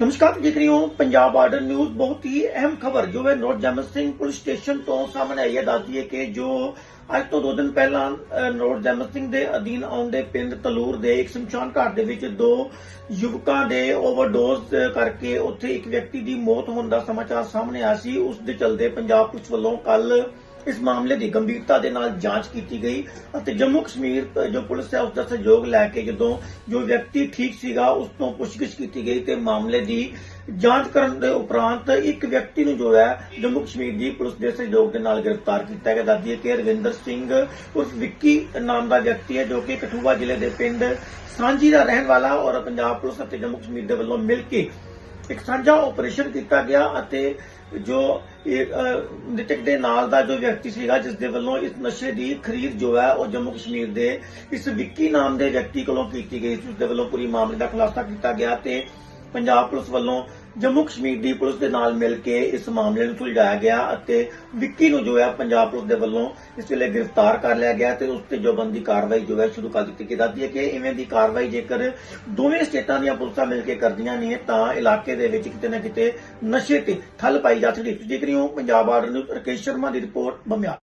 ਨਮਸਕਾਰ, ਤੁਸੀਂ ਦੇਖ ਰਹੇ ਹੋ ਪੰਜਾਬ ਬਾਰਡਰ ਨਿਊਜ਼। ਬਹੁਤ ਹੀ ਅਹਿਮ ਖਬਰ ਜੋ ਹੈ note Jaman Singh police station ਤੋਂ ਸਾਹਮਣੇ ਆਈ ਹੈ। ਦੱਸਦੀ ਹੈ ਕਿ ਜੋ ਅੱਜ ਤੋਂ ਦੋ ਦਿਨ ਪਹਿਲਾਂ ਨੋਟ ਜਮਨ ਸਿੰਘ ਦੇ ਅਧੀਨ ਆਉਂਦੇ ਪਿੰਡ ਤਲੂਰ ਦੇ ਇੱਕ ਸ਼ਮਸ਼ਾਨ ਘਾਟ ਦੇ ਵਿੱਚ ਦੋ ਯੁਵਕਾਂ ਦੇ ਓਵਰਡੋਜ਼ ਕਰਕੇ ਉੱਥੇ ਇੱਕ ਵਿਅਕਤੀ ਦੀ ਮੌਤ ਹੋਣ ਦਾ ਸਮਾਚਾਰ ਸਾਹਮਣੇ ਆਇਆ ਸੀ। ਉਸ ਦੇ ਚਲਦੇ ਪੰਜਾਬ ਪੁਲਿਸ ਵੱਲੋਂ ਕੱਲ ਇਸ ਮਾਮਲੇ ਦੀ ਗੰਭੀਰਤਾ ਦੇ ਨਾਲ ਜਾਂਚ ਕੀਤੀ ਗਈ ਅਤੇ ਜੰਮੂ ਕਸ਼ਮੀਰ ਜੋ ਪੁਲਿਸ ਹੈ ਉਸ ਦਾ ਸਹਿਯੋਗ ਲੈ ਕੇ ਜਦੋਂ ਜੋ ਵਿਅਕਤੀ ਠੀਕ ਸੀਗਾ, ਉਸ ਤੋਂ ਪੁੱਛਗਿੱਛ ਕੀਤੀ ਗਈ ਤੇ ਮਾਮਲੇ ਦੀ ਜਾਂਚ ਕਰਨ ਦੇ ਉਪਰੰਤ ਇੱਕ ਵਿਅਕਤੀ ਨੂੰ ਜੋ ਹੈ, ਜੰਮੂ ਕਸ਼ਮੀਰ ਦੀ ਪੁਲਿਸ ਦੇ ਸਹਿਯੋਗ ਦੇ ਨਾਲ ਗ੍ਰਿਫਤਾਰ ਕੀਤਾ ਗਿਆ। ਦੱਸਦੀ ਹੈ ਕਿ ਰਵਿੰਦਰ ਸਿੰਘ ਉਸ ਵਿੱਕੀ ਨਾਮ ਦਾ ਵਿਅਕਤੀ ਹੈ, ਜੋ ਕਿ ਕਠੂਆ ਜ਼ਿਲ੍ਹੇ ਦੇ ਪਿੰਡ ਸਾਂਝੀ ਦਾ ਰਹਿਣ ਵਾਲਾ ਔਰ ਪੰਜਾਬ ਪੁਲਿਸ ਅਤੇ ਜੰਮੂ ਕਸ਼ਮੀਰ ਦੇ ਵੱਲੋਂ ਮਿਲ ਕੇ ਇੱਕ ਸਾਂਝਾ ਆਪਰੇਸ਼ਨ ਕੀਤਾ ਗਿਆ ਅਤੇ ਜੋ ਇਹ ਦੇ ਨਾਲ ਦਾ ਜੋ ਵਿਅਕਤੀ ਸੀਗਾ, ਜਿਸ ਦੇ ਵੱਲੋਂ ਇਸ ਨਸ਼ੇ ਦੀ ਖਰੀਦ ਜੋ ਹੈ, ਉਹ ਜੰਮੂ ਕਸ਼ਮੀਰ ਦੇ ਇਸ ਵਿੱਕੀ ਨਾਮ ਦੇ ਵਿਅਕਤੀ ਕੋਲੋਂ ਕੀਤੀ ਗਈ ਸੀ, ਉਸ ਦੇ ਵੱਲੋਂ ਪੂਰੀ ਮਾਮਲੇ ਦਾ ਖੁਲਾਸਾ ਕੀਤਾ ਗਿਆ ਤੇ ਪੰਜਾਬ ਪੁਲਿਸ ਵੱਲੋਂ ਜੰਮੂ ਕਸ਼ਮੀਰ ਦੀ ਪੁਲਿਸ ਦੇ ਨਾਲ ਮਿਲ ਕੇ ਇਸ ਮਾਮਲੇ ਨੂੰ ਸੁਲਝਾਇਆ ਗਿਆ ਅਤੇ ਵਿੱਕੀ ਨੂੰ ਜੋ ਹੈ ਪੰਜਾਬ ਪੁਲਿਸ ਦੇ ਵੱਲੋਂ ਇਸ ਵੇਲੇ ਗ੍ਰਿਫਤਾਰ ਕਰ ਲਿਆ ਗਿਆ ਤੇ ਉਸ ਤੇ ਜੋ ਬੰਦੀ ਕਾਰਵਾਈ ਜੋ ਹੈ ਸ਼ੁਰੂ ਕਰ ਦਿੱਤੀ ਗਈ। ਦੱਸਦੀ ਹੈ ਕਿ ਇਵੇਂ ਦੀ ਕਾਰਵਾਈ ਜੇਕਰ ਦੋਵੇਂ ਸਟੇਟਾਂ ਦੀਆਂ ਪੁਲਿਸਾਂ ਮਿਲ ਕੇ ਕਰਦੀਆਂ ਨੇ ਤਾਂ ਇਲਾਕੇ ਦੇ ਵਿੱਚ ਕਿਤੇ ਨਾ ਕਿਤੇ ਨਸ਼ੇ ਤੇ ਠੱਲ ਪਾਈ ਜਾ ਸਕਦੀ ਹੈ। ਤੁਸੀਂ ਪੰਜਾਬ ਆਰਡਰ ਨਿਊਜ਼, ਰਕੇਸ਼ ਸ਼ਰਮਾ ਦੀ ਰਿਪੋਰਟ ਬੰਮਿਆ